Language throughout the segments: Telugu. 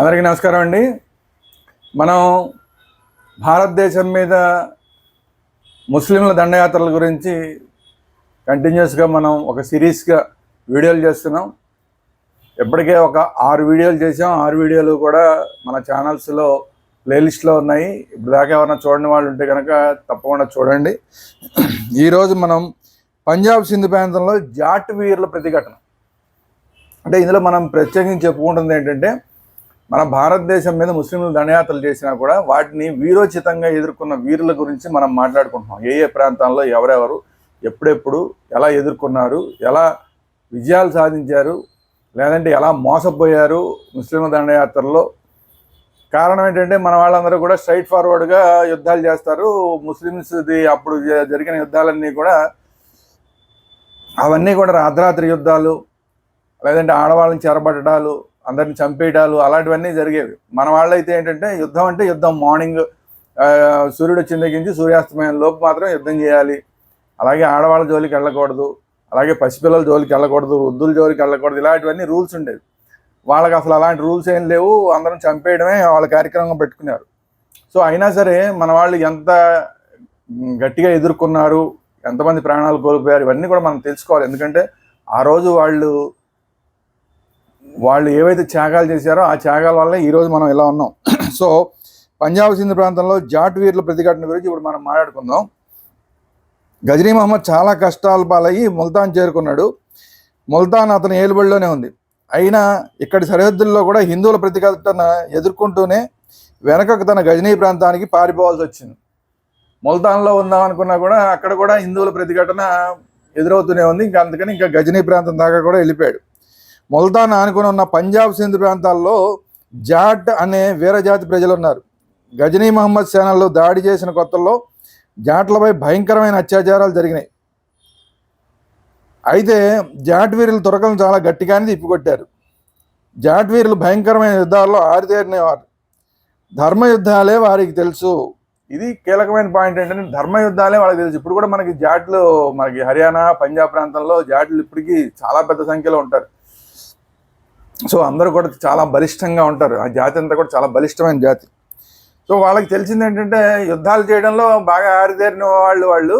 అందరికీ నమస్కారం అండి. మనం భారతదేశం మీద ముస్లింల దండయాత్రల గురించి కంటిన్యూస్గా మనం ఒక సిరీస్గా వీడియోలు చేస్తున్నాం. ఇప్పటికే ఒక ఆరు వీడియోలు చేసాం ఆరు వీడియోలు కూడా మన ఛానల్స్లో ప్లేలిస్ట్లో ఉన్నాయి. ఇప్పుడు దాకా ఎవరైనా చూడని వాళ్ళు ఉంటే కనుక తప్పకుండా చూడండి. ఈరోజు మనం పంజాబ్ సింధు ప్రాంతంలో జాట్ వీర్ల ప్రతిఘటన. అంటే ఇందులో మనం ప్రత్యేకించి చెప్పుకుంటుంది ఏంటంటే మన భారతదేశం మీద ముస్లింలు దండయాత్రలు చేసినా కూడా వాటిని వీరోచితంగా ఎదుర్కొన్న వీరుల గురించి మనం మాట్లాడుకుంటున్నాం. ఏ ఏ ప్రాంతాల్లో ఎవరెవరు ఎప్పుడెప్పుడు ఎలా ఎదుర్కొన్నారు ఎలా విజయాలు సాధించారు లేదంటే ఎలా మోసపోయారు ముస్లిం దండయాత్రలో కారణం ఏంటంటే మన వాళ్ళందరూ కూడా స్ట్రైట్ ఫార్వర్డ్గా యుద్ధాలు చేస్తారు. ముస్లిమ్స్ది అప్పుడు జ- జరిగిన యుద్ధాలన్నీ కూడా అవన్నీ కూడా అర్ధరాత్రి యుద్ధాలు లేదంటే ఆడవాళ్ళని చెరబట్టడాలు అందరిని చంపేయడాలు అలాంటివన్నీ జరిగేవి. మన వాళ్ళైతే అయితే ఏంటంటే యుద్ధం అంటే యుద్ధం. మార్నింగ్ సూర్యుడు వచ్చిన దగ్గర నుంచి సూర్యాస్తమయం లోపు మాత్రం యుద్ధం చేయాలి. అలాగే ఆడవాళ్ళ జోలికి వెళ్ళకూడదు. అలాగే పసిపిల్లల జోలికి వెళ్ళకూడదు. వృద్ధుల జోలికి వెళ్ళకూడదు. ఇలాంటివన్నీ రూల్స్ ఉండేవి. వాళ్ళకి అసలు అలాంటి రూల్స్ ఏం లేవు. అందరం చంపేయడమే వాళ్ళ కార్యక్రమం పెట్టుకున్నారు సో అయినా సరే మన వాళ్ళు ఎంత గట్టిగా ఎదుర్కొన్నారు ఎంతమంది ప్రాణాలు కోల్పోయారు ఇవన్నీ కూడా మనం తెలుసుకోవాలి. ఎందుకంటే ఆ రోజు వాళ్ళు వాళ్ళు ఏవైతే త్యాగాలు చేశారో ఆ త్యాగాల వల్ల ఈరోజు మనం ఇలా ఉన్నాం. సో పంజాబ్ సింధు ప్రాంతంలో జాట్ వీరుల ప్రతిఘటన గురించి ఇప్పుడు మనం మాట్లాడుకుందాం. గజనీ మహమ్మద్ చాలా కష్టాల పాలయ్యి ముల్తాన్ చేరుకున్నాడు. ముల్తాన్ అతని ఏలుబడిలోనే ఉంది. అయినా ఇక్కడి సరిహద్దుల్లో కూడా హిందువుల ప్రతిఘటన ఎదుర్కొంటూనే వెనకకు తన గజనీ ప్రాంతానికి పారిపోవాల్సి వచ్చింది. ముల్తాన్లో ఉందాం అనుకున్నా కూడా అక్కడ కూడా హిందువుల ప్రతిఘటన ఎదురవుతూనే ఉంది. ఇంకా అందుకని ఇంకా గజనీ ప్రాంతం దాకా కూడా వెళ్ళిపోయాడు. ముల్తాన్ ఆనుకుని ఉన్న పంజాబ్ సింధు ప్రాంతాల్లో జాట్ అనే వీరజాతి ప్రజలు ఉన్నారు గజనీ మహమ్మద్ సేనల్లో దాడి చేసిన కొత్తల్లో జాట్లపై భయంకరమైన అత్యాచారాలు జరిగినాయి. అయితే జాట్ వీరులు తురకలను చాలా గట్టిగానే తిప్పికొట్టారు. జాట్ వీరులు భయంకరమైన యుద్ధాల్లో ఆరితేరినేవారు. ధర్మ యుద్ధాలే వారికి తెలుసు. ఇది కీలకమైన పాయింట్ ఏంటంటే ధర్మ యుద్ధాలే వాళ్ళకి తెలుసు. ఇప్పుడు కూడా మనకి జాట్లు మనకి హర్యానా పంజాబ్ ప్రాంతంలో జాట్లు ఇప్పటికీ చాలా పెద్ద సంఖ్యలో ఉంటారు. సో అందరూ కూడా చాలా బలిష్టంగా ఉంటారు. ఆ జాతి అంతా కూడా చాలా బలిష్టమైన జాతి. సో వాళ్ళకి తెలిసింది ఏంటంటే యుద్ధాలు చేయడంలో బాగా ఆరితేరిన వాళ్ళు వాళ్ళు.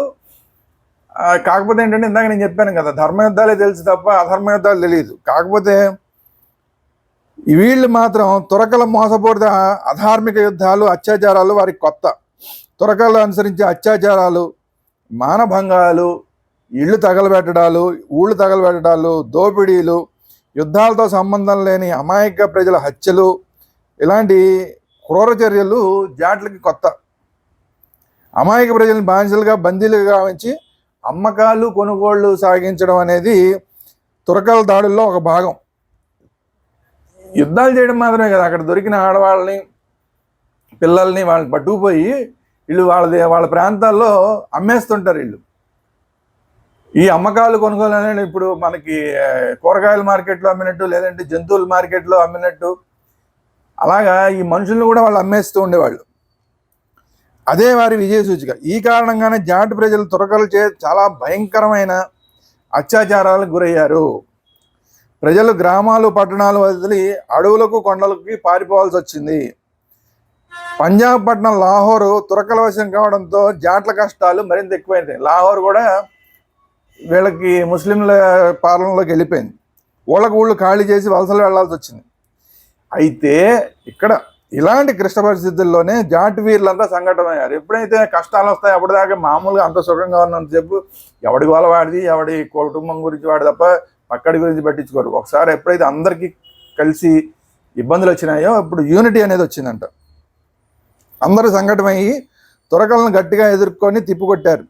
కాకపోతే ఏంటంటే ఇందాక నేను చెప్పాను కదా ధర్మ యుద్ధాలే తెలుసు తప్ప అధర్మ యుద్ధాలు తెలియదు. కాకపోతే వీళ్ళు మాత్రం తురకల మోసపూరిత అధార్మిక యుద్ధాలు అత్యాచారాలు వారికి కొత్త. తురకలు అనుసరించే అత్యాచారాలు మానభంగాలు ఇళ్ళు తగలబెట్టడాలు ఊళ్ళు తగలబెట్టడాలు దోపిడీలు యుద్ధాలతో సంబంధం లేని అమాయక ప్రజల హత్యలు ఇలాంటి క్రూర చర్యలు జాట్లకి కొత్త. అమాయక ప్రజలను బానిసలుగా బందీలుగా గావించి అమ్మకాలు కొనుగోళ్ళు సాగించడం అనేది తురకల దాడుల్లో ఒక భాగం. యుద్ధాలు చేయడం మాత్రమే కదా అక్కడ దొరికిన ఆడవాళ్ళని పిల్లల్ని వాళ్ళని పట్టుకుపోయి వీళ్ళు వాళ్ళది వాళ్ళ ప్రాంతాల్లో అమ్మేస్తుంటారు వీళ్ళు ఈ అమ్మకాలు కొనుగోలు అనేది ఇప్పుడు మనకి కూరగాయల మార్కెట్లో అమ్మినట్టు లేదంటే జంతువుల మార్కెట్లో అమ్మినట్టు అలాగా ఈ మనుషులను కూడా వాళ్ళు అమ్మేస్తూ ఉండేవాళ్ళు. అదే వారి విజయ సూచిక. ఈ కారణంగానే జాట్ ప్రజలు తురకలు చే చాలా భయంకరమైన అత్యాచారాలకు గురయ్యారు. ప్రజలు గ్రామాలు పట్టణాలు వదిలి అడవులకు కొండలకి పారిపోవాల్సి వచ్చింది. పంజాబ్ పట్టణం లాహోరు తురకల వశం కావడంతో జాట్ల కష్టాలు మరింత ఎక్కువైనాయి లాహోర్ కూడా వీళ్ళకి ముస్లింల పాలనలోకి వెళ్ళిపోయింది. ఊళ్ళకు ఊళ్ళు ఖాళీ చేసి వలసలు వెళ్ళాల్సి వచ్చింది. అయితే ఇక్కడ ఇలాంటి క్లిష్ట పరిస్థితుల్లోనే జాట్ వీరులంతా సంఘటనయ్యారు ఎప్పుడైతే కష్టాలు వస్తాయి అప్పటిదాకా మామూలుగా అంత సుఖంగా ఉన్నంతసేపు ఎవడి గోల వాడిది ఎవడి కుటుంబం గురించి వాడు తప్ప పక్కడి గురించి పట్టించుకోరు. ఒకసారి ఎప్పుడైతే అందరికీ కలిసి ఇబ్బందులు వచ్చినాయో ఇప్పుడు యూనిటీ అనేది వచ్చిందంట. అందరూ సంఘటమయ్యి తురకలను గట్టిగా ఎదుర్కొని తిప్పికొట్టారు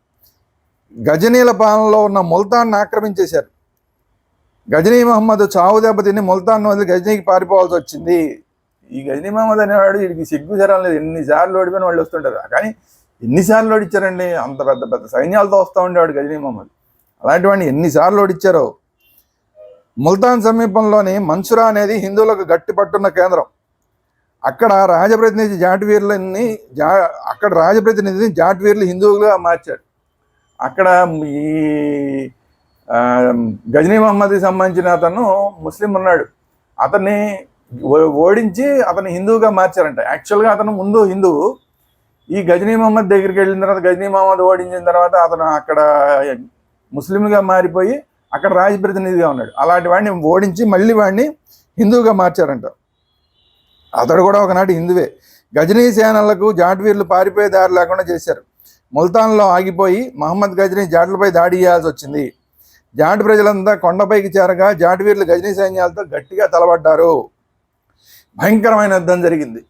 గజనీల పాలనలో ఉన్న ముల్తాన్ని ఆక్రమించేశారు. గజనీ మహమ్మద్ చావు దెబ్బతిని ముల్తాన్ వదిలి గజనీకి పారిపోవాల్సి వచ్చింది. ఈ గజనీ మహమ్మద్ అనేవాడు వీడికి సిగ్గు జరం లేదు. ఎన్నిసార్లు ఓడిపోయిన వాళ్ళు వస్తుంటారు. కానీ ఎన్నిసార్లు ఓడిచ్చారండి? అంత పెద్ద పెద్ద సైన్యాలతో వస్తూ ఉండేవాడు గజనీ మహమ్మద్. అలాంటి వాడిని ఎన్నిసార్లు ఓడిచ్చారో? ముల్తాన్ సమీపంలోని మన్సురా అనేది హిందువులకు గట్టి పట్టున్న కేంద్రం. అక్కడ రాజప్రతినిధి జాట్వీర్లని జా అక్కడ రాజప్రతినిధిని జాట్వీర్లు హిందువులుగా మార్చాడు అక్కడ ఈ గజనీ మహమ్మద్కి సంబంధించిన అతను ముస్లిం ఉన్నాడు. అతన్ని ఓ- ఓడించి అతను హిందువుగా మార్చారంట. యాక్చువల్గా అతను ముందు హిందువు ఈ గజనీ మహమ్మద్ దగ్గరికి వెళ్ళిన తర్వాత గజనీ మహమ్మద్ ఓడించిన తర్వాత అతను అక్కడ ముస్లింగా మారిపోయి అక్కడ రాజప్రతినిధిగా ఉన్నాడు. అలాంటి వాడిని ఓడించి మళ్ళీ వాడిని హిందువుగా మార్చారంట. అతడు కూడా ఒకనాటి హిందువే. గజనీ సేనలకు జాట్వీర్లు పారిపోయే దారి లేకుండా చేశారు. ముల్తాన్లో ఆగిపోయి మహమ్మద్ గజనీ జాట్లపై దాడి చేయాల్సి వచ్చింది. జాట్ ప్రజలంతా కొండపైకి చేరగా జాట్వీర్లు గజనీ సైన్యాలతో గట్టిగా తలబడ్డారు భయంకరమైన యుద్ధం జరిగింది.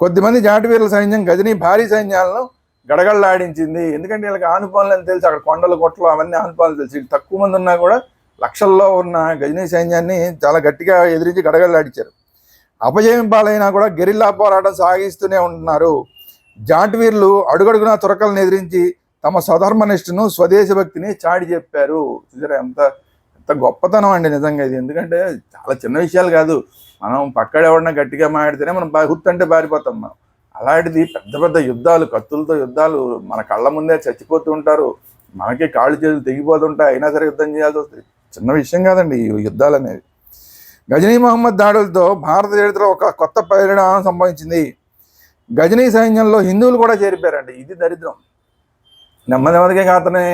కొద్దిమంది జాటువీర్ల సైన్యం గజనీ భారీ సైన్యాలను గడగడలాడించింది. ఎందుకంటే వీళ్ళకి ఆనుపాలను అని తెలిసి అక్కడ కొండలు కొట్టలు అవన్నీ ఆనుపాలు తెలిసి. తక్కువ మంది ఉన్నా కూడా లక్షల్లో ఉన్న గజనీ సైన్యాన్ని చాలా గట్టిగా ఎదిరించి గడగడలాడించారు. అపజయం పాలైనా కూడా గెరిల్లా పోరాటం సాగిస్తూనే ఉంటున్నారు. జాట్వీర్లు అడుగడుగునా తురకలను ఎదిరించి తమ స్వధర్మనిష్టను స్వదేశ భక్తిని చాటి చెప్పారు. చూసారా ఎంత ఎంత గొప్పతనం అండి నిజంగా ఇది. ఎందుకంటే చాలా చిన్న విషయాలు కాదు. మనం పక్కడ ఎవడన్నా గట్టిగా మాడితేనే మనం బా- అంటే పారిపోతాం మనం. అలాంటిది పెద్ద పెద్ద యుద్ధాలు కత్తులతో యుద్ధాలు మన కళ్ళ ముందే చచ్చిపోతూ ఉంటారు. మనకి కాళ్ళు చేతులు తెగిపోతుంటాయి అయినా సరే యుద్ధం చేయాల్సి వస్తుంది. చిన్న విషయం కాదండి ఈ యుద్ధాలు అనేవి. గజనీ మహమ్మద్ దాడులతో భారత చరిత్ర ఒక కొత్త పరిణామం సంభవించింది. గజనీ సైన్యంలో హిందువులు కూడా చేరిపోయారండి. ఇది దరిద్రం. నెమ్మది నెమ్మదిగా అతని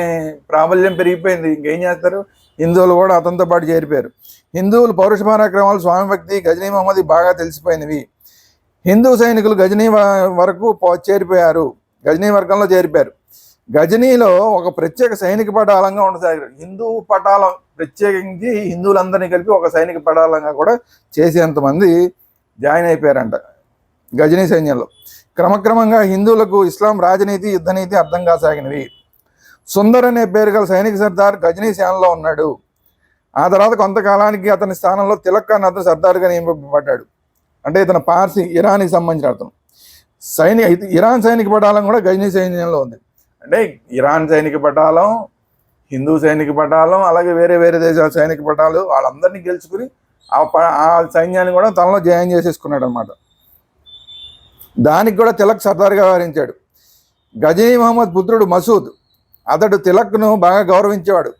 ప్రాబల్యం పెరిగిపోయింది. ఇంకేం చేస్తారు? హిందువులు కూడా అతనితో పాటు చేరిపోయారు. హిందువులు పౌరుష పరాక్రమాలు స్వామి భక్తి గజనీ మహమ్మది బాగా తెలిసిపోయినవి. హిందూ సైనికులు గజనీ వరకు చేరిపోయారు. గజనీ వర్గంలో చేరిపోయారు. గజనీలో ఒక ప్రత్యేక సైనిక పటాలంగా ఉండసాగారు. హిందూ పటాలం ప్రత్యేకించి హిందువులందరినీ కలిపి ఒక సైనిక పటాలంగా కూడా చేసేంతమంది జాయిన్ అయిపోయారంట. గజనీ సైన్యంలో. క్రమక్రమంగా హిందువులకు ఇస్లాం రాజనీతి యుద్ధనీతి అర్థం కాసాగినవి. సుందర్ అనే పేరు గల సైనిక సర్దార్ గజనీ సేనలో ఉన్నాడు. ఆ తర్వాత కొంతకాలానికి అతని స్థానంలో తిలక్ అతను సర్దార్గా నియమింపబడ్డాడు. అంటే ఇతను పార్సీ ఇరాన్కి సంబంధించిన అతను. సైనిక ఇరాన్ సైనిక పటాలం కూడా గజనీ సైన్యంలో ఉంది. అంటే ఇరాన్ సైనిక పటాలం హిందూ సైనిక పటాలం అలాగే వేరే వేరే దేశాల సైనిక పటాలు వాళ్ళందరినీ గెలుచుకుని ఆ ప- ఆ సైన్యాన్ని కూడా తనలో జాయిన్ చేసేసుకున్నాడు అనమాట దానికి కూడా తిలక్ సర్దార్గా వ్యవహరించాడు. గజనీ మహమ్మద్ పుత్రుడు మసూద్ అతడు తిలక్ను బాగా గౌరవించేవాడు.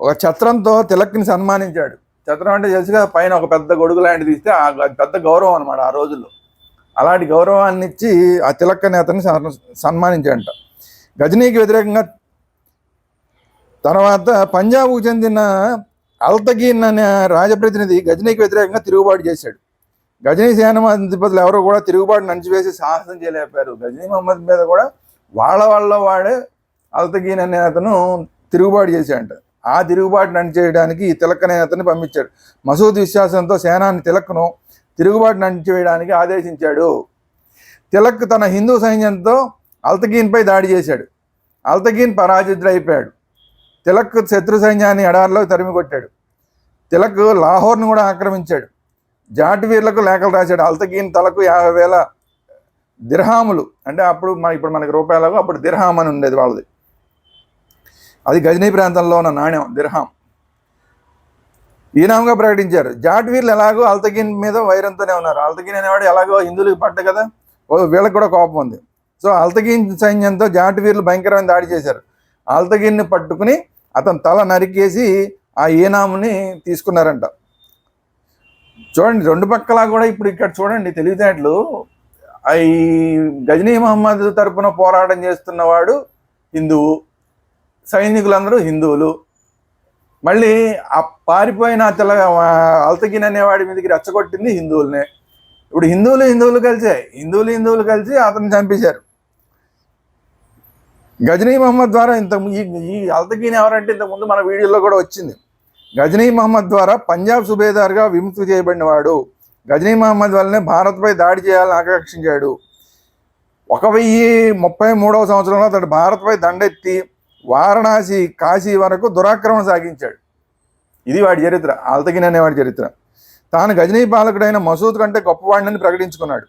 ఒక ఛత్రంతో తిలక్ని సన్మానించాడు. ఛత్రం అంటే తెలుసుగా పైన ఒక పెద్ద గొడుగు లాంటిది ఇస్తే ఆ పెద్ద గౌరవం అనమాట ఆ రోజుల్లో. అలాంటి గౌరవాన్ని ఇచ్చి ఆ తిలక్ అనే అతన్ని సన్- సన్మానించాడంట. గజనీకి వ్యతిరేకంగా తర్వాత పంజాబ్కు చెందిన అల్తగీన్ అనే రాజప్రతినిధి గజనీకి వ్యతిరేకంగా తిరుగుబాటు చేశాడు. గజనీ సేనాధిపతులు ఎవరు కూడా తిరుగుబాటు నడిచివేసి సాహసం చేయలేకపోయారు. గజనీ మహమ్మద్ మీద కూడా వాళ్ళ వాళ్ళ వాడే అల్తగీన్ అనే అతను తిరుగుబాటు చేశాడంట. ఆ తిరుగుబాటు నడిచేయడానికి ఈ తిలక్ అనే అతన్ని పంపించాడు. మసూద్ విశ్వాసంతో సేనాన్ని తిలక్ను తిరుగుబాటు నడిచివేయడానికి ఆదేశించాడు. తిలక్ తన హిందూ సైన్యంతో అల్తగీన్పై దాడి చేశాడు. అల్తగీన్ పరాజితుడైపోయాడు. తిలక్ శత్రు సైన్యాన్ని ఎడారిలో తరిమి కొట్టాడు తిలక్ లాహోర్ను కూడా ఆక్రమించాడు. జాటువీర్లకు లేఖలు రాశాడు. అల్తగీన్ తలకు యాభై వేల దిర్హాములు. అంటే అప్పుడు మన ఇప్పుడు మనకి రూపాయలకు అప్పుడు దిర్హాం అని ఉండేది వాళ్ళది. అది గజనీ ప్రాంతంలో ఉన్న నాణ్యం దిర్హాం. ఈనాముగా ప్రకటించారు. జాటువీర్లు ఎలాగో అల్తగీన్ మీద వైరంతోనే ఉన్నారు. అల్తగీన్ అనేవాడు ఎలాగో హిందువులకు పడ్డ కదా? ఓ వీళ్ళకి కూడా కోపం ఉంది. సో అల్తగీన్ సైన్యంతో జాటువీర్లు భయంకరమైన దాడి చేశారు. అల్తగీన్ని పట్టుకుని అతని తల నరికేసి ఆ ఈనాముని తీసుకున్నారంట. చూడండి రెండు పక్కలా కూడా ఇప్పుడు ఇక్కడ చూడండి తెలివితేటలు. ఈ గజనీ మహమ్మద్ తరపున పోరాటం చేస్తున్నవాడు హిందువు సైనికులందరూ హిందువులు. మళ్ళీ ఆ పారిపోయిన తెల అల్తగిన్ అనేవాడి మీదకి రెచ్చగొట్టింది హిందువులనే. ఇప్పుడు హిందువులు హిందువులు కలిసే హిందువులు హిందువులు కలిసి అతను చంపేశారు. గజనీ మహమ్మద్ ద్వారా ఇంత ఈ ఈ అల్తగీన్ ఎవరంటే ఇంతకుముందు మన వీడియోలో కూడా వచ్చింది. గజనీ మహమ్మద్ ద్వారా పంజాబ్ సుబేదార్గా విముక్తి చేయబడిన వాడు గజనీ మహమ్మద్ వల్లనే భారత్పై దాడి చేయాలని ఆకాంక్షించాడు. ఒక వెయ్యి ముప్పై మూడవ సంవత్సరంలో అతడు భారత్పై దండెత్తి వారణాసి కాశీ వరకు దురాక్రమణ సాగించాడు. ఇది వాడి చరిత్ర ఆల్తగిన్ అనేవాడి చరిత్ర. తాను గజనీ పాలకుడైన మసూద్ కంటే గొప్పవాడిని ప్రకటించుకున్నాడు.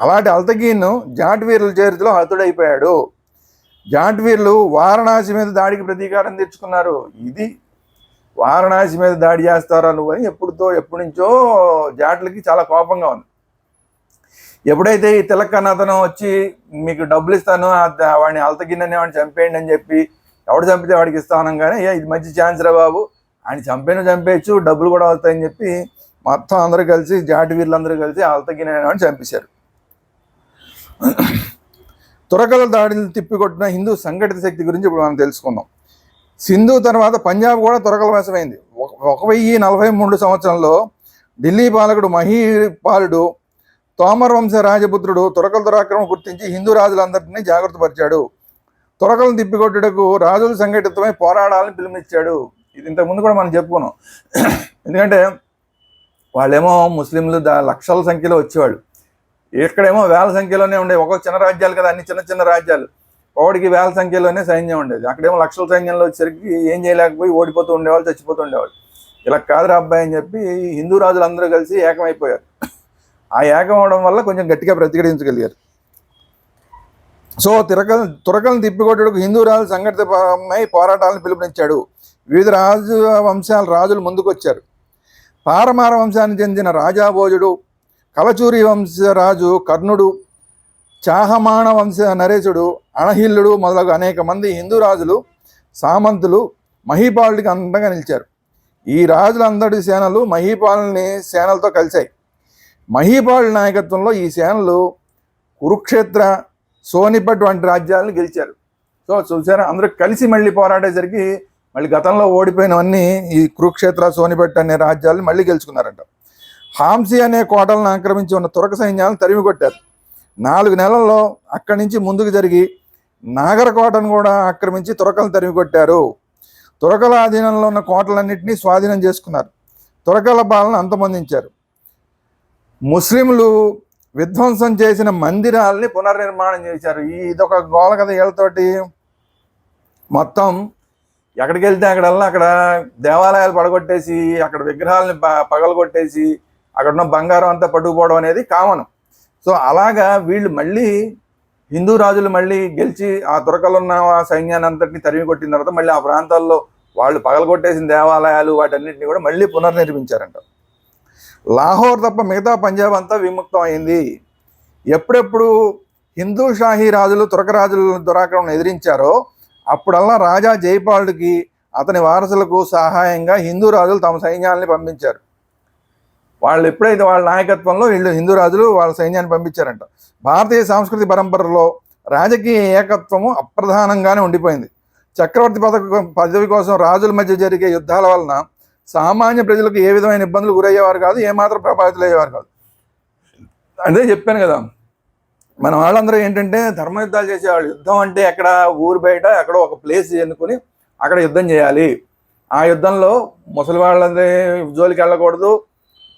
అలాంటి అల్తగీన్ జాట్వీర్ల చరిత్రలో హతుడైపోయాడు. జాట్వీర్లు వారణాసి మీద దాడికి ప్రతీకారం తెచ్చుకున్నారు ఇది వారణాసి మీద దాడి చేస్తారా నువ్వు అని ఎప్పుడుతో ఎప్పటి నుంచో జాట్లకి చాలా కోపంగా ఉంది. ఎప్పుడైతే ఈ తిలక్ అతను వచ్చి మీకు డబ్బులు ఇస్తాను వాడిని అలతగిన్నని వాడిని చంపేయండి అని చెప్పి ఎవడు చంపితే వాడికి ఇస్తాను కానీ ఇది మంచి ఛాన్స్ రా బాబు. ఆయన చంపేను చంపేయచ్చు డబ్బులు కూడా వస్తాయని చెప్పి మొత్తం అందరూ కలిసి జాటి వీళ్ళందరూ కలిసి ఆల్తగిన చంపేశారు. తురకల దాడిని తిప్పికొట్టిన హిందూ సంఘటిత శక్తి గురించి ఇప్పుడు మనం తెలుసుకుందాం. సింధు తర్వాత పంజాబ్ కూడా తురకలవశమైంది ఒక- వెయ్యి నలభై మూడు సంవత్సరంలో ఢిల్లీ పాలకుడు మహీపాలుడు తోమర్ వంశ రాజపుత్రుడు తురకల దురాక్రమం గుర్తించి హిందూ రాజులందరినీ జాగ్రత్తపరిచాడు. తురకలను తిప్పికొట్టుటకు రాజులు సంఘటితమై పోరాడాలని పిలుపునిచ్చాడు. ఇది ఇంతకుముందు కూడా మనం చెప్పుకున్నాం. ఎందుకంటే వాళ్ళేమో ముస్లింలు దా లక్షల సంఖ్యలో వచ్చేవాళ్ళు. ఇక్కడేమో వేల సంఖ్యలోనే ఉండే. ఒక్కొక్క చిన్న రాజ్యాలు కదా అన్ని చిన్న చిన్న రాజ్యాలు. ఒకటికి వేల సంఖ్యలోనే సైన్యం ఉండేది. అక్కడేమో లక్షల సైన్యంలో వచ్చేసరికి ఏం చేయలేకపోయి ఓడిపోతూ ఉండేవాళ్ళు చచ్చిపోతూ ఉండేవాళ్ళు. ఇలా కాదురా అబ్బాయి అని చెప్పి హిందూ హిందూ రాజులందరూ కలిసి ఏకమైపోయారు. ఆ ఏకం అవడం వల్ల కొంచెం గట్టిగా ప్రతిఘటించగలిగారు. సో తిరకల తురకలను తిప్పికొట్టడానికి హిందూ రాజు సంఘటితమై పోరాటాలను పిలుపునిచ్చాడు. వివిధ రాజు వంశాల రాజులు ముందుకొచ్చారు. పారమార వంశానికి చెందిన రాజాభోజుడు కలచూరి వంశరాజు కర్ణుడు చాహమాణ వంశ నరేశుడు అణహిల్లుడు మొదలగు అనేక మంది హిందూ రాజులు సామంతులు మహీపాలుడికి అందంగా నిలిచారు. ఈ రాజులందరి సేనలు మహీపాలుని సేనలతో కలిశాయి. మహీపాలు నాయకత్వంలో ఈ సేనలు కురుక్షేత్ర సోనిపట్ వంటి రాజ్యాలను గెలిచారు. సో చూసారా అందరూ కలిసి మళ్ళీ పోరాడేసరికి మళ్ళీ గతంలో ఓడిపోయినవన్నీ ఈ కురుక్షేత్ర సోనిపట్ అనే రాజ్యాలను మళ్ళీ గెలుచుకున్నారంట. హాంసీ అనే కోటలను ఆక్రమించి ఉన్న తురక సైన్యాలను తరిమి కొట్టారు నాలుగు నెలల్లో అక్కడి నుంచి ముందుకు జరిగి నాగరకోటను కూడా ఆక్రమించి తురకలు తరిమి కొట్టారు తురకల ఆధీనంలో ఉన్న కోటలన్నింటినీ స్వాధీనం చేసుకున్నారు. తురకల పాలన అంతమొందించారు. ముస్లింలు విధ్వంసం చేసిన మందిరాల్ని పునర్నిర్మాణం చేశారు. ఈ ఇదొక గోల కథ వీళ్ళతోటి. మొత్తం ఎక్కడికి వెళ్తే అక్కడల్లా అక్కడ దేవాలయాలు పడగొట్టేసి అక్కడ విగ్రహాలని పగలగొట్టేసి అక్కడ ఉన్న బంగారం అంతా పట్టుకుపోవడం అనేది కామన్. సో అలాగా వీళ్ళు మళ్ళీ హిందూ రాజులు మళ్ళీ గెలిచి ఆ తురకలు ఉన్న ఆ సైన్యాన్ని అంతటిని తరిమి కొట్టిన తర్వాత మళ్ళీ ఆ ప్రాంతాల్లో వాళ్ళు పగలగొట్టేసిన దేవాలయాలు వాటన్నిటిని కూడా మళ్ళీ పునర్నిర్మించారంట. లాహోర్ తప్ప మిగతా పంజాబ్ అంతా విముక్తం అయింది. ఎప్పుడెప్పుడు హిందూ షాహీ రాజులు తురక రాజుల దురాక్రమణ ఎదిరించారో అప్పుడల్లా రాజా జైపాలుడికి అతని వారసులకు సహాయంగా హిందూ రాజులు తమ సైన్యాల్ని పంపించారు. వాళ్ళు ఎప్పుడైతే వాళ్ళ నాయకత్వంలో వీళ్ళు హిందూ రాజులు వాళ్ళ సైన్యాన్ని పంపించారంట. భారతీయ సాంస్కృతిక పరంపరలో రాజకీయ ఏకత్వము అప్రధానంగానే ఉండిపోయింది. చక్రవర్తి పదవి పదవి కోసం రాజుల మధ్య జరిగే యుద్ధాల వలన సామాన్య ప్రజలకు ఏ విధమైన ఇబ్బందులు గురయ్యేవారు కాదు ఏమాత్రం ప్రభావితులు అయ్యేవారు కాదు. అదే చెప్పాను కదా మన వాళ్ళందరూ ఏంటంటే ధర్మ యుద్ధాలు చేసేవాళ్ళు యుద్ధం అంటే ఎక్కడ ఊరు బయట ఎక్కడ ఒక ప్లేస్ ఎన్నుకొని అక్కడ యుద్ధం చేయాలి. ఆ యుద్ధంలో ముసలి వాళ్ళందరి జోలికి వెళ్ళకూడదు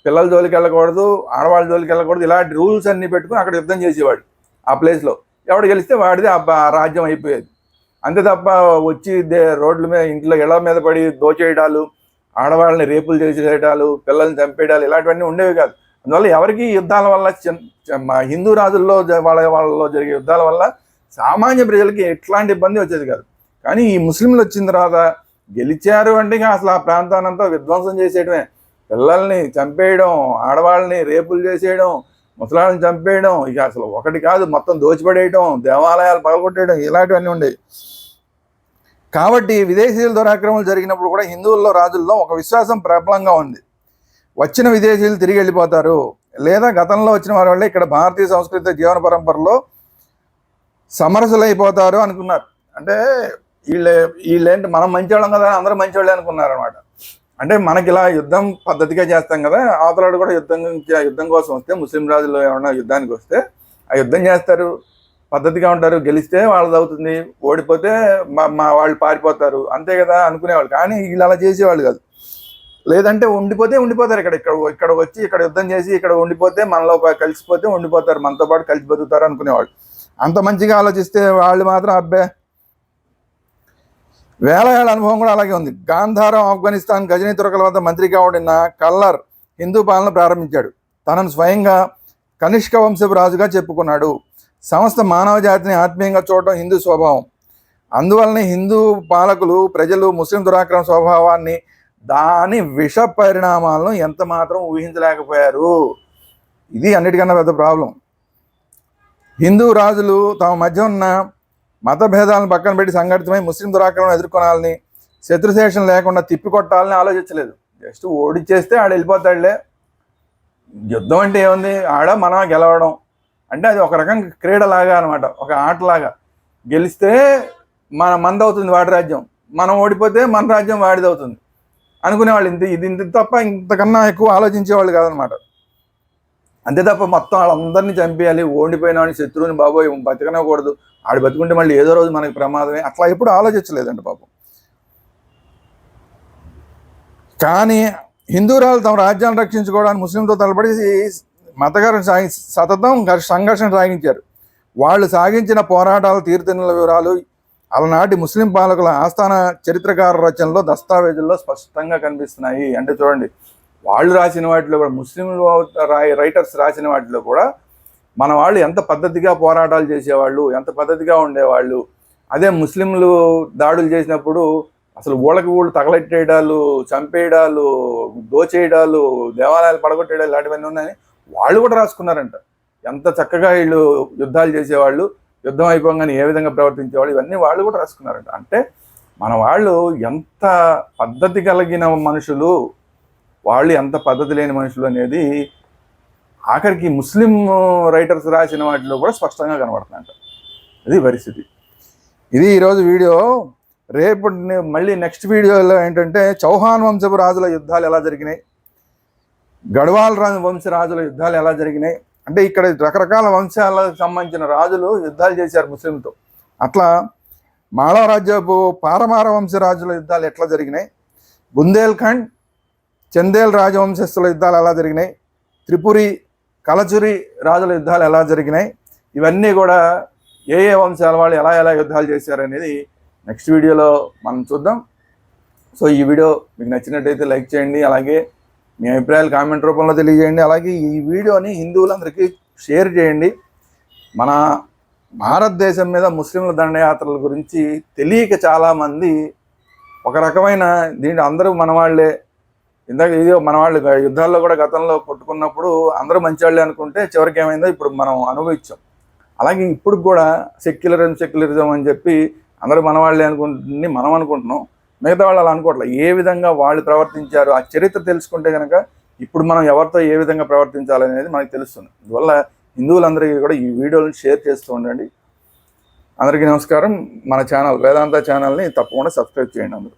పిల్లల జోలికి వెళ్ళకూడదు ఆడవాళ్ళ జోలికి వెళ్ళకూడదు ఇలాంటి రూల్స్ అన్నీ పెట్టుకుని అక్కడ యుద్ధం చేసేవాడు ఆ ప్లేస్లో ఎవడు గెలిస్తే వాడిది ఆ రాజ్యం అయిపోయేది. అంతే తప్ప వచ్చి దే- రోడ్ల మీద ఇంట్లో ఇళ్ళ మీద పడి దోచేయడాలు ఆడవాళ్ళని రేపులు చేసేయడాలు పిల్లల్ని చంపేయడాలు ఇలాంటివన్నీ ఉండేవి కాదు. అందువల్ల ఎవరికి యుద్ధాల వల్ల మా హిందూ రాజుల్లో జ- వాళ్ళ వాళ్ళలో జరిగే యుద్ధాల వల్ల సామాన్య ప్రజలకి ఎట్లాంటి ఇబ్బంది వచ్చేది కాదు. కానీ ఈ ముస్లింలు వచ్చిన తర్వాత గెలిచారు అంటే అసలు ఆ ప్రాంతానంతా విధ్వంసం చేసేయడమే పిల్లల్ని చంపేయడం ఆడవాళ్ళని రేపులు చేసేయడం ముసలాళ్ళని చంపేయడం ఇక అసలు ఒకటి కాదు మొత్తం దోచిపడేయడం దేవాలయాలు పగలగొట్టేయడం ఇలాంటివన్నీ ఉండేవి. కాబట్టి విదేశీయుల దురాక్రమణలు జరిగినప్పుడు కూడా హిందువుల్లో రాజుల్లో ఒక విశ్వాసం ప్రబలంగా ఉంది. వచ్చిన విదేశీయులు తిరిగి వెళ్ళిపోతారు. లేదా గతంలో వచ్చిన వారి వల్ల ఇక్కడ భారతీయ సంస్కృతి జీవన పరంపరలో సమరసులైపోతారు అనుకున్నారు. అంటే వీళ్ళే వీళ్ళేంటి మనం మంచివాళ్ళం కదా అని అందరూ మంచివాళ్ళే అనుకున్నారు అనమాట అంటే మనకి ఇలా యుద్ధం పద్ధతిగా చేస్తాం కదా అవతలాడు కూడా యుద్ధం యుద్ధం కోసం వస్తే ముస్లిం రాజులు ఏమన్నా యుద్ధానికి వస్తే ఆ యుద్ధం చేస్తారు పద్ధతిగా ఉంటారు గెలిస్తే వాళ్ళది అవుతుంది ఓడిపోతే మా మా వాళ్ళు పారిపోతారు అంతే కదా అనుకునేవాళ్ళు. కానీ వీళ్ళు అలా చేసేవాళ్ళు కాదు. లేదంటే ఉండిపోతే ఉండిపోతారు ఇక్కడ ఇక్కడ ఇక్కడ వచ్చి ఇక్కడ యుద్ధం చేసి ఇక్కడ ఉండిపోతే మనలో కలిసిపోతే ఉండిపోతారు మనతో పాటు కలిసి బతుకుతారు అనుకునేవాళ్ళు. అంత మంచిగా ఆలోచిస్తే వాళ్ళు మాత్రం అబ్బే వేల ఏళ్ళ అనుభవం కూడా అలాగే ఉంది. గాంధారం ఆఫ్ఘనిస్తాన్ గజనీ తురకల వద్ద మంత్రిగా ఉండిన కల్లర్ హిందూ పాలన ప్రారంభించాడు. తనను స్వయంగా కనిష్క వంశపు రాజుగా చెప్పుకున్నాడు. సమస్త మానవ జాతిని ఆత్మీయంగా చూడటం హిందూ స్వభావం. అందువలనే హిందూ పాలకులు ప్రజలు ముస్లిం దురాక్రమ స్వభావాన్ని దాని విష పరిణామాలను ఎంత మాత్రం ఊహించలేకపోయారు. ఇది అన్నిటికన్నా పెద్ద ప్రాబ్లం. హిందూ రాజులు తమ మధ్య ఉన్న మత భేదాలను పక్కన పెట్టి సంఘటితమై ముస్లిం దురాక్రమణ ఎదుర్కొనాలని శత్రుశేషం లేకుండా తిప్పికొట్టాలని ఆలోచించలేదు. జస్ట్ ఓడిచ్చేస్తే ఆడు వెళ్ళిపోతాడులే. యుద్ధం అంటే ఏముంది? ఆడ మనం గెలవడం. అంటే అది ఒక రకం క్రీడలాగా అనమాట ఒక ఆటలాగా. గెలిస్తే మన మందవుతుంది వాడి రాజ్యం. మనం ఓడిపోతే మన రాజ్యం వాడిదవుతుంది. అనుకునేవాళ్ళు ఇంత ఇది ఇంత తప్ప ఇంతకన్నా ఎక్కువ ఆలోచించేవాళ్ళు కాదనమాట అంతే తప్ప మొత్తం వాళ్ళందరినీ చంపేయాలి ఓడిపోయిన వాడిని శత్రువుని బాబోయ్ బతకనకూడదు ఆడు బతుకుంటే మళ్ళీ ఏదో రోజు మనకి ప్రమాదమే. అట్లా ఎప్పుడు ఆలోచించలేదండి పాపం. కానీ హిందూరాలు తమ రాజ్యాన్ని రక్షించుకోవడానికి ముస్లింతో తలపడి మతగారు సాగి సతతం సంఘర్షణ సాగించారు. వాళ్ళు సాగించిన పోరాటాల తీరుతెన్నుల వివరాలు అలనాటి ముస్లిం పాలకుల ఆస్థాన చరిత్రకార రచనలో దస్తావేజుల్లో స్పష్టంగా కనిపిస్తున్నాయి. అంటే చూడండి వాళ్ళు రాసిన వాటిలో కూడా ముస్లింలు రాయి రైటర్స్ రాసిన వాటిలో కూడా మన వాళ్ళు ఎంత పద్ధతిగా పోరాటాలు చేసేవాళ్ళు ఎంత పద్ధతిగా ఉండేవాళ్ళు. అదే ముస్లింలు దాడులు చేసినప్పుడు అసలు ఊళ్ళకి ఊళ్ళు తగలెట్టేయడాలు చంపేయడాలు దోచేయడాలు దేవాలయాలు పడగొట్టేయడాలు ఇలాంటివన్నీ ఉన్నాయని వాళ్ళు కూడా రాసుకున్నారంట. ఎంత చక్కగా వీళ్ళు యుద్ధాలు చేసేవాళ్ళు యుద్ధం అయిపోగానే ఏ విధంగా ప్రవర్తించేవాళ్ళు ఇవన్నీ వాళ్ళు కూడా రాసుకున్నారంట. అంటే మన వాళ్ళు ఎంత పద్ధతి కలిగిన మనుషులు వాళ్ళు ఎంత పద్ధతి లేని మనుషులు అనేది ఆఖరికి ముస్లిం రైటర్స్ రాసిన వాటిలో కూడా స్పష్టంగా కనబడుతుందంట. ఇది పరిస్థితి. ఇది ఈరోజు వీడియో. రేపు మళ్ళీ నెక్స్ట్ వీడియోలో ఏంటంటే చౌహాన్ వంశపు రాజుల యుద్ధాలు ఎలా జరిగినాయి? గడ్వాల్ రాజు వంశ రాజుల యుద్ధాలు ఎలా జరిగినాయి? అంటే ఇక్కడ రకరకాల వంశాలకు సంబంధించిన రాజులు యుద్ధాలు చేశారు ముస్లింతో అట్లా మాళారాజ్యపు పారమార వంశ రాజుల యుద్ధాలు ఎట్లా జరిగినాయి? బుందేల్ఖండ్ చందేల్ రాజవంశస్థుల యుద్ధాలు ఎలా జరిగినాయి? త్రిపురి కలచురి రాజుల యుద్ధాలు ఎలా జరిగినాయి? ఇవన్నీ కూడా ఏ ఏ వంశాల వాళ్ళు ఎలా ఎలా యుద్ధాలు చేశారనేది నెక్స్ట్ వీడియోలో మనం చూద్దాం. సో ఈ వీడియో మీకు నచ్చినట్టయితే లైక్ చేయండి అలాగే మీ అభిప్రాయాలు కామెంట్ రూపంలో తెలియజేయండి అలాగే ఈ వీడియోని హిందువులందరికీ షేర్ చేయండి. మన భారతదేశం మీద ముస్లింల దండయాత్రల గురించి తెలియక చాలామంది ఒక రకమైన దీంట్లో అందరూ మనవాళ్ళే ఇందాక ఇది మన వాళ్ళు యుద్ధాల్లో కూడా గతంలో కొట్టుకున్నప్పుడు అందరూ మంచివాళ్ళే అనుకుంటే చివరికి ఏమైందో ఇప్పుడు మనం అనుభవించాం. అలాగే ఇప్పుడు కూడా సెక్యులరిజం సెక్యులరిజం అని చెప్పి అందరూ మన వాళ్ళే అనుకుంటుంది మనం అనుకుంటున్నాం. మిగతా వాళ్ళు అలా అనుకోవట్లేదు ఏ విధంగా వాళ్ళు ప్రవర్తించారు ఆ చరిత్ర తెలుసుకుంటే కనుక ఇప్పుడు మనం ఎవరితో ఏ విధంగా ప్రవర్తించాలనేది మనకు తెలుస్తుంది. అందువల్ల హిందువులందరికీ కూడా ఈ వీడియోలను షేర్ చేస్తూ ఉండండి. అందరికీ నమస్కారం. మన ఛానల్ వేదాంత ఛానల్ని తప్పకుండా సబ్స్క్రైబ్ చేయండి అందరూ.